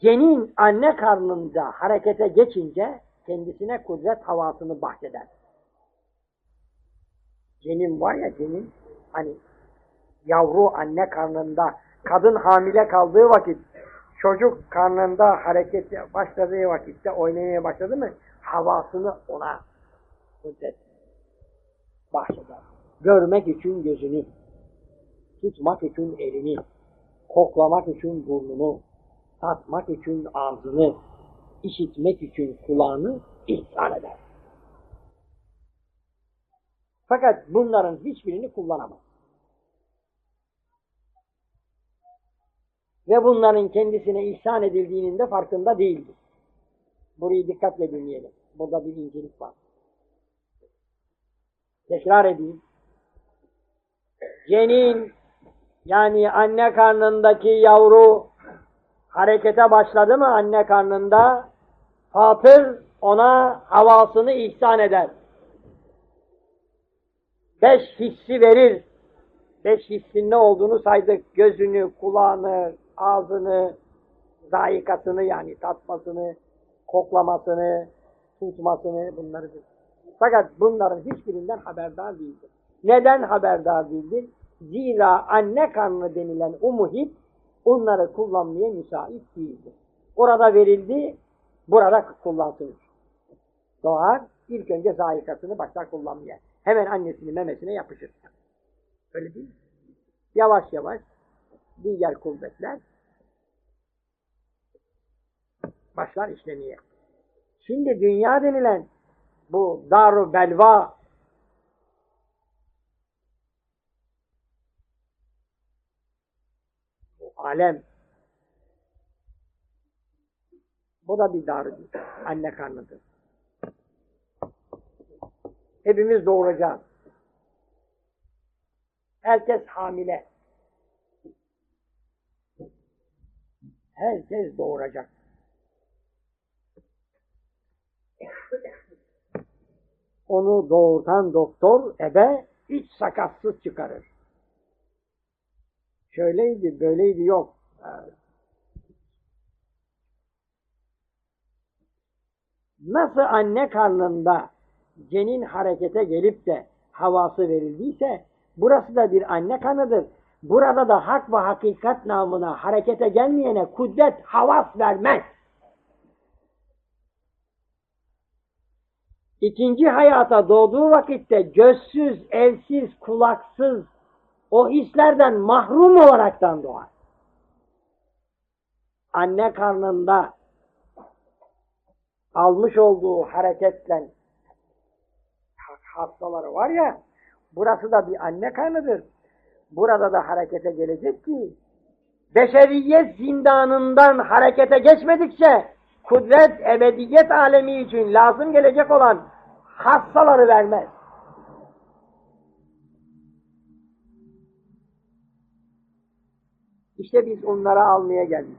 cenin anne karnında harekete geçince kendisine kudret havasını bahşeder. Cenin var ya cenin hani yavru anne karnında kadın hamile kaldığı vakit çocuk karnında hareket başladığı vakitte oynamaya başladı mı havasını ona kudret bahşeder. Görmek için gözünü, tutmak için elini, koklamak için burnunu, tatmak için ağzını, işitmek için kulağını ihsan eder. Fakat bunların hiçbirini kullanamaz. Ve bunların kendisine ihsan edildiğinin de farkında değildir. Burayı dikkatle dinleyelim. Burada bir incelik var. Tekrar edeyim. Cenin yani anne karnındaki yavru harekete başladı mı anne karnında Fatır ona havasını ihsan eder. Beş hissi verir. Beş hissin ne olduğunu saydık. Gözünü, kulağını, ağzını, zayikasını yani tatmasını, koklamasını, tutmasını bunları. Fakat bunların hiçbirinden haberdar değildir. Neden haberdar değildir? Zira anne karnı denilen o muhit onları kullanmaya müsait değildir. Orada verildi, burada kullansın. Doğar, ilk önce zayikasını başlar kullanmaya. Hemen annesinin memesine yapışır. Öyle değil mi? Yavaş yavaş diğer kuvvetler başlar işlemeye. Şimdi dünya denilen bu daru belva bu alem bu da bir değil. Anne karnıdır. Hepimiz doğuracağız. Herkes hamile. Herkes doğuracak. Onu doğurtan doktor ebe hiç sakatsız çıkarır. Şöyleydi, böyleydi yok. Nasıl anne karnında cenin harekete gelip de havası verildiyse burası da bir anne kanıdır. Burada da hak ve hakikat namına harekete gelmeyene kudret havas vermez. İkinci hayata doğduğu vakitte gözsüz, elsiz, kulaksız o hislerden mahrum olaraktan doğar. Anne karnında almış olduğu hareketle hastaları var ya burası da bir anne karnıdır. Burada da harekete gelecek ki beşeriyet zindanından harekete geçmedikçe kudret ebediyet alemi için lazım gelecek olan hassaları vermez. İşte biz onlara almaya geldik.